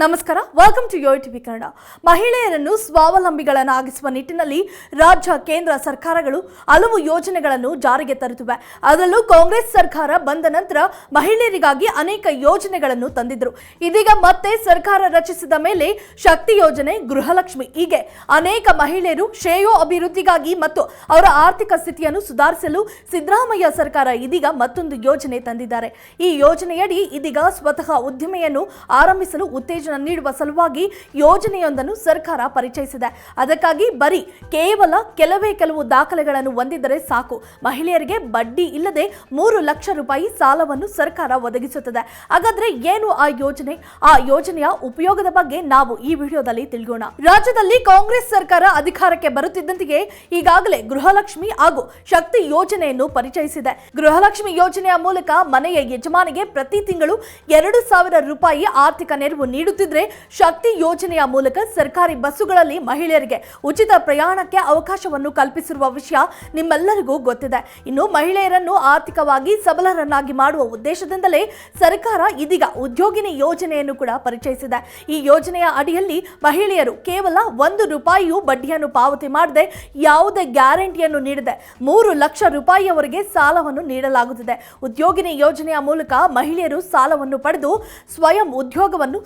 ನಮಸ್ಕಾರ welcome to Yo TV Kannada ಮಹಿಳೆಯರನ್ನು ಸ್ವಾವಲಂಬಿಗಳನ್ನಾಗಿಸುವ ನಿಟ್ಟಿನಲ್ಲಿ ರಾಜ್ಯ, ಕೇಂದ್ರ ಸರ್ಕಾರಗಳು ಹಲವು ಯೋಜನೆಗಳನ್ನು ಜಾರಿಗೆ ತರುತ್ತಿವೆ. ಅದರಲ್ಲೂ ಕಾಂಗ್ರೆಸ್ ಸರ್ಕಾರ ಬಂದ ನಂತರ ಮಹಿಳೆಯರಿಗಾಗಿ ಅನೇಕ ಯೋಜನೆಗಳನ್ನು ತಂದಿದ್ರು ಇದೀಗ ಮತ್ತೆ ಸರ್ಕಾರ ರಚಿಸಿದ ಮೇಲೆ ಶಕ್ತಿ ಯೋಜನೆ ಗೃಹಲಕ್ಷ್ಮಿ. ಹೀಗೆ ಅನೇಕ ಮಹಿಳೆಯರು ಶ್ರೇಯೋ ಅಭಿವೃದ್ಧಿಗಾಗಿ ಮತ್ತು ಅವರ ಆರ್ಥಿಕ ಸ್ಥಿತಿಯನ್ನು ಸುಧಾರಿಸಲು ಸಿದ್ದರಾಮಯ್ಯ ಸರ್ಕಾರ ಇದೀಗ ಮತ್ತೊಂದು ಯೋಜನೆ ತಂದಿದ್ದಾರೆ. ಈ ಯೋಜನೆಯಡಿ ಇದೀಗ ಸ್ವತಃ ಉದ್ದಿಮೆಯನ್ನು ಆರಂಭಿಸಲು ಉತ್ತೇಜನ ನೀಡುವ ಸಲುವಾಗಿ ಯೋಜನೆಯೊಂದನ್ನು ಸರ್ಕಾರ ಪರಿಚಯಿಸಿದೆ. ಅದಕ್ಕಾಗಿ ಬರೀ ಕೇವಲ ಕೆಲವೇ ಕೆಲವು ದಾಖಲೆಗಳನ್ನು ಹೊಂದಿದ್ದರೆ ಸಾಕು. ಮಹಿಳೆಯರಿಗೆ ಬಡ್ಡಿ ಇಲ್ಲದೆ ಮೂರು ಲಕ್ಷ ರೂಪಾಯಿ ಸಾಲವನ್ನು ಸರ್ಕಾರ ಒದಗಿಸುತ್ತದೆ. ಹಾಗಾದ್ರೆ ಏನು ಆ ಯೋಜನೆ? ಆ ಯೋಜನೆಯ ಉಪಯೋಗದ ಬಗ್ಗೆ ನಾವು ಈ ವಿಡಿಯೋದಲ್ಲಿ ತಿಳಿಯೋಣ ರಾಜ್ಯದಲ್ಲಿ ಕಾಂಗ್ರೆಸ್ ಸರ್ಕಾರ ಅಧಿಕಾರಕ್ಕೆ ಬರುತ್ತಿದ್ದಂತೆಯೇ ಈಗಾಗಲೇ ಗೃಹಲಕ್ಷ್ಮಿ ಹಾಗೂ ಶಕ್ತಿ ಯೋಜನೆಯನ್ನು ಪರಿಚಯಿಸಿದೆ. ಗೃಹಲಕ್ಷ್ಮಿ ಯೋಜನೆಯ ಮೂಲಕ ಮನೆಯ ಯಜಮಾನಿಗೆ ಪ್ರತಿ ತಿಂಗಳು ಎರಡು ಸಾವಿರ ರೂಪಾಯಿ ಆರ್ಥಿಕ ನೆರವು ನೀಡುತ್ತಿದ್ರೆ ಶಕ್ತಿ ಯೋಜನೆಯ ಮೂಲಕ ಸರ್ಕಾರಿ ಬಸ್ಸುಗಳಲ್ಲಿ ಮಹಿಳೆಯರಿಗೆ ಉಚಿತ ಪ್ರಯಾಣಕ್ಕೆ ಅವಕಾಶವನ್ನು ಕಲ್ಪಿಸಿರುವ ವಿಷಯ ನಿಮ್ಮೆಲ್ಲರಿಗೂ ಗೊತ್ತಿದೆ. ಇನ್ನು ಮಹಿಳೆಯರನ್ನು ಆರ್ಥಿಕವಾಗಿ ಸಬಲರನ್ನಾಗಿ ಮಾಡುವ ಉದ್ದೇಶದಿಂದಲೇ ಸರ್ಕಾರ ಇದೀಗ ಉದ್ಯೋಗಿನಿ ಯೋಜನೆಯನ್ನು ಕೂಡ ಪರಿಚಯಿಸಿದೆ. ಈ ಯೋಜನೆಯ ಅಡಿಯಲ್ಲಿ ಮಹಿಳೆಯರು ಕೇವಲ ಒಂದು ರೂಪಾಯಿಯು ಬಡ್ಡಿಯನ್ನು ಪಾವತಿ ಮಾಡದೆ ಯಾವುದೇ ಗ್ಯಾರಂಟಿಯನ್ನು ನೀಡದೆ ಮೂರು ಲಕ್ಷ ರೂಪಾಯಿಯವರೆಗೆ ಸಾಲವನ್ನು ನೀಡಲಾಗುತ್ತಿದೆ. ಉದ್ಯೋಗಿನಿ ಯೋಜನೆಯ ಮೂಲಕ ಮಹಿಳೆಯರು ಸಾಲವನ್ನು ಪಡೆದು ಸ್ವಯಂ ಉದ್ಯೋಗವನ್ನು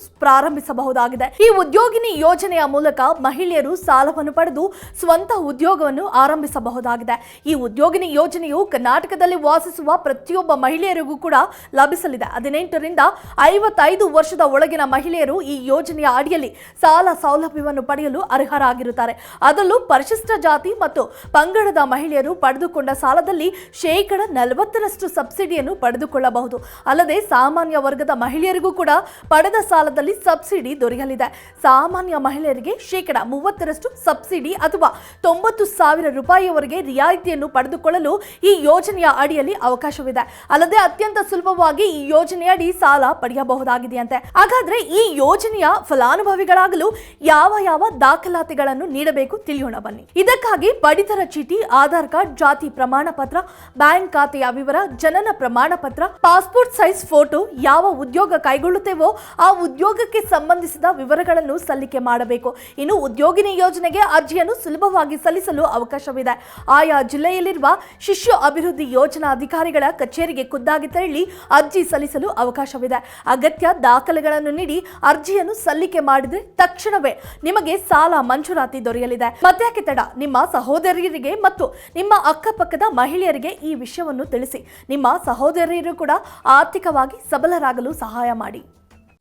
ಪ್ರಾರಂಭಿಸಬಹುದಾಗಿದೆ. ಈ ಉದ್ಯೋಗಿನಿ ಯೋಜನೆಯ ಮೂಲಕ ಮಹಿಳೆಯರು ಸಾಲವನ್ನು ಪಡೆದು ಸ್ವಂತ ಉದ್ಯೋಗವನ್ನು ಆರಂಭಿಸಬಹುದಾಗಿದೆ. ಈ ಉದ್ಯೋಗಿನಿ ಯೋಜನೆಯು ಕರ್ನಾಟಕದಲ್ಲಿ ವಾಸಿಸುವ ಪ್ರತಿಯೊಬ್ಬ ಮಹಿಳೆಯರಿಗೂ ಕೂಡ ಲಭಿಸಲಿದೆ. ಹದಿನೆಂಟರಿಂದ ಐವತ್ತೈದು ವರ್ಷದ ಒಳಗಿನ ಮಹಿಳೆಯರು ಈ ಯೋಜನೆಯ ಅಡಿಯಲ್ಲಿ ಸಾಲ ಸೌಲಭ್ಯವನ್ನು ಪಡೆಯಲು ಅರ್ಹರಾಗಿರುತ್ತಾರೆ. ಅದರಲ್ಲೂ ಪರಿಶಿಷ್ಟ ಜಾತಿ ಮತ್ತು ಪಂಗಡದ ಮಹಿಳೆಯರು ಪಡೆದುಕೊಂಡ ಸಾಲದಲ್ಲಿ ಶೇಕಡ ನಲವತ್ತರಷ್ಟು ಸಬ್ಸಿಡಿಯನ್ನು ಪಡೆದುಕೊಳ್ಳಬಹುದು. ಅಲ್ಲದೆ ಸಾಮಾನ್ಯ ವರ್ಗದ ಮಹಿಳೆಯರಿಗೂ ಕೂಡ ಪಡೆದ ಸಾಲದಲ್ಲಿ ಸಬ್ಸಿಡಿ ದೊರೆಯಲಿದೆ. ಸಾಮಾನ್ಯ ಮಹಿಳೆಯರಿಗೆ ಶೇಕಡ ಮೂವತ್ತರಷ್ಟು ಸಬ್ಸಿಡಿ ಅಥವಾ ತೊಂಬತ್ತು ಸಾವಿರ ರೂಪಾಯಿಯವರೆಗೆ ರಿಯಾಯಿತಿಯನ್ನು ಪಡೆದುಕೊಳ್ಳಲು ಈ ಯೋಜನೆಯ ಅಡಿಯಲ್ಲಿ ಅವಕಾಶವಿದೆ. ಅಲ್ಲದೆ ಅತ್ಯಂತ ಸುಲಭವಾಗಿ ಈ ಯೋಜನೆಯಡಿ ಸಾಲ ಪಡೆಯಬಹುದಾಗಿದೆಯಂತೆ. ಹಾಗಾದ್ರೆ ಈ ಯೋಜನೆಯ ಫಲಾನುಭವಿಗಳಾಗಲು ಯಾವ ಯಾವ ದಾಖಲಾತಿಗಳನ್ನು ನೀಡಬೇಕು ತಿಳಿಯೋಣ ಬನ್ನಿ. ಇದಕ್ಕಾಗಿ ಪಡಿತರ ಚೀಟಿ, ಆಧಾರ್ ಕಾರ್ಡ್, ಜಾತಿ ಪ್ರಮಾಣ ಪತ್ರ, ಬ್ಯಾಂಕ್ ಖಾತೆಯ ವಿವರ, ಜನನ ಪ್ರಮಾಣ ಪತ್ರ, ಪಾಸ್ಪೋರ್ಟ್ ಸೈಜ್ ಫೋಟೋ ಯಾವ ಉದ್ಯೋಗ ಕೈಗೊಳ್ಳುತ್ತೇವೋ ಆ ಉದ್ಯೋಗಕ್ಕೆ ಸಂಬಂಧಿಸಿದ ವಿವರಗಳನ್ನು ಸಲ್ಲಿಕೆ ಮಾಡಬೇಕು. ಇನ್ನು ಉದ್ಯೋಗಿನಿ ಯೋಜನೆಗೆ ಅರ್ಜಿಯನ್ನು ಸುಲಭವಾಗಿ ಸಲ್ಲಿಸಲು ಅವಕಾಶವಿದೆ. ಆಯಾ ಜಿಲ್ಲೆಯಲ್ಲಿರುವ ಶಿಶು ಅಭಿವೃದ್ಧಿ ಯೋಜನಾ ಅಧಿಕಾರಿಗಳ ಕಚೇರಿಗೆ ಖುದ್ದಾಗಿ ತೆರಳಿ ಅರ್ಜಿ ಸಲ್ಲಿಸಲು ಅವಕಾಶವಿದೆ. ಅಗತ್ಯ ದಾಖಲೆಗಳನ್ನು ನೀಡಿ ಅರ್ಜಿಯನ್ನು ಸಲ್ಲಿಕೆ ಮಾಡಿದರೆ ತಕ್ಷಣವೇ ನಿಮಗೆ ಸಾಲ ಮಂಜೂರಾತಿ ದೊರೆಯಲಿದೆ. ಮತ್ತ್ಯಾಕೆ ತಡ? ನಿಮ್ಮ ಸಹೋದರಿಯರಿಗೆ ಮತ್ತು ನಿಮ್ಮ ಅಕ್ಕಪಕ್ಕದ ಮಹಿಳೆಯರಿಗೆ ಈ ವಿಷಯವನ್ನು ತಿಳಿಸಿ. ನಿಮ್ಮ ಸಹೋದರಿಯರು ಕೂಡ ಆರ್ಥಿಕವಾಗಿ ಸಬಲರಾಗಲು ಸಹಾಯ ಮಾಡಿ.